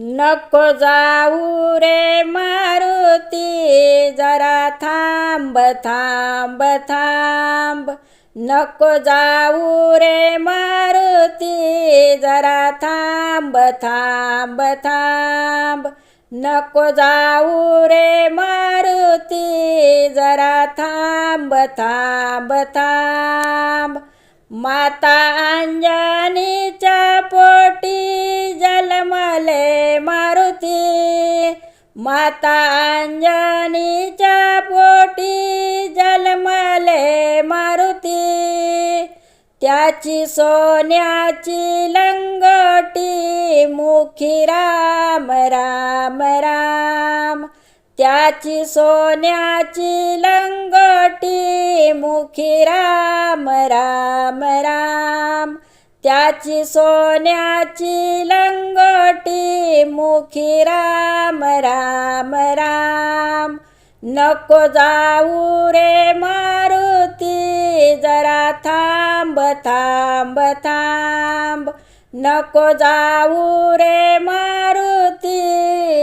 नको जाऊ रे मारुती जरा थांब थांब थांब. नको जाऊ रे मारुती जरा थांब थांब थांब. नको जाऊ रे मारुती जरा थांब थांब थांब. माता अंजनीच्या पोटी माता अंजनीच्या पोटी जन्मले मारुती. त्याची सोन्याची लंगोटी मुखी राम राम राम. त्याची सोन्याची लंगोटी मुखी राम राम राम. त्याची सोन्याची लंगोटी मुखी राम राम राम. नको जाऊ रे मारुती जरा थांब थांब थांब. नको जाऊ रे मारुती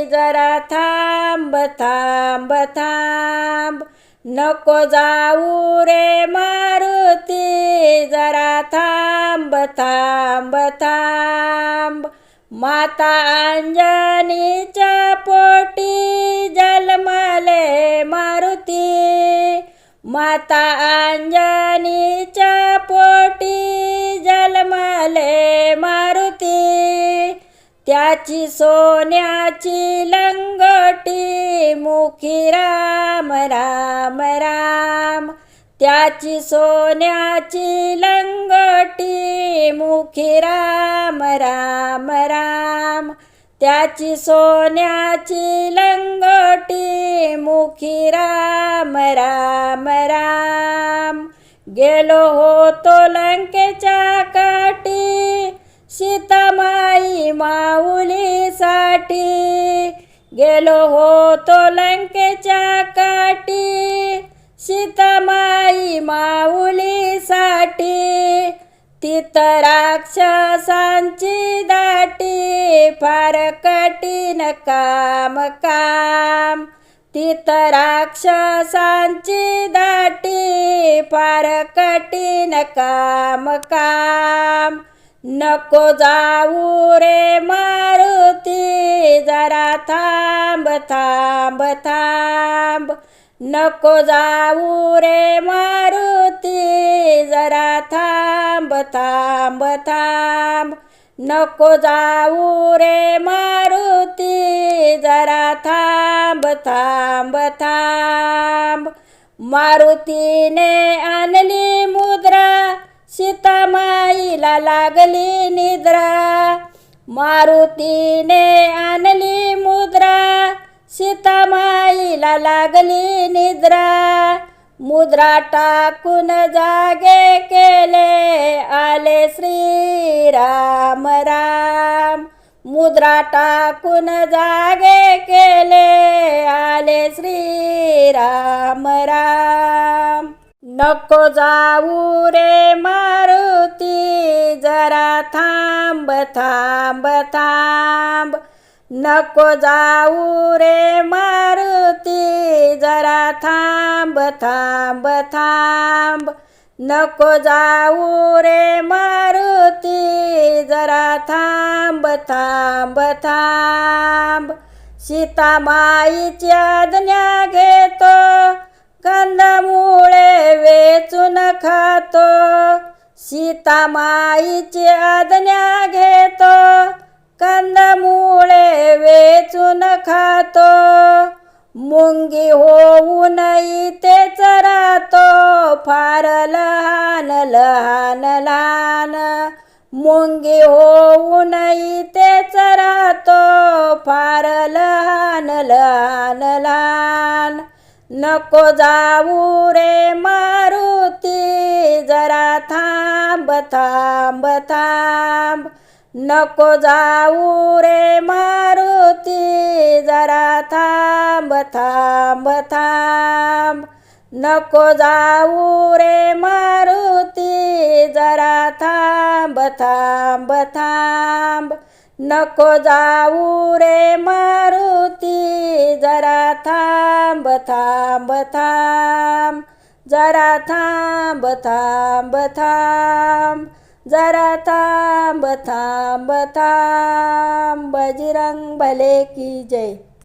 जरा थांब थांब थांब. नको जाऊ रे मारुती जरा थांब थांब थांब. माता अंजनीच्या पोटी जलमले मारुती. माता अंजनीच्या पोटी जलमले मारुती. त्याची सोन्याची लंगोटी मुखी राम राम राम. त्याची सोन्याची लंगटी मुखी राम राम राम. त्याची सोन्याची लंगटी मुखी राम राम राम. गेलो होतो लंकेच्या काठी सीतामाई माऊलीसाठी. गेलो होतो लंकेच्या राक्षसांची दाटी फार कठीण काम काम. तिथं राक्षसांची दाटी फार कठीण काम काम. नको जाऊ रे मारुती जरा थांब थांब थांब. नको जाऊ रे मारुती जरा थांब थांब थांब. नको जाऊ रे मारुती जरा थांब थांब थांब. मारुतीने आणली मुद्रा सीतामाईला लागली निद्रा. मारुतीने आणली सीतामाईला लागली निद्रा. मुद्रा टाकून जागे केले आले श्री राम. राम मुद्रा टाकून जागे केले आले श्री राम राम. नको जाऊ रे मारुती जरा थांब थांब थांब. नको जाऊ रे मारुती जरा थांब थांब थांब. नको जाऊ रे मारुती जरा थांब थांब थांब. सीतामाईची आज्ञा घेतो कंदमुळे वेचून खातो. सीतामाईची आज्ञा घेतो कंदमुळे वेचून खातो. मुंगी होऊन इथेच राहतो. फार लहान लहान लहान. मुंगी होऊन इथेच राहतो. फार लहान लहान लहान. नको जाऊ रे मारुती जरा थांब थांब थांब. नको जाऊ रे मारुती जरा थांब थांब थांब. नको जाऊ रे मारुती जरा थांब थांब थांब. नको जाऊ रे मारुती जरा थांब थांब थांब. जरा थांब थांब थांब. जरा थांब थांब थांब बजरंग भले की जय.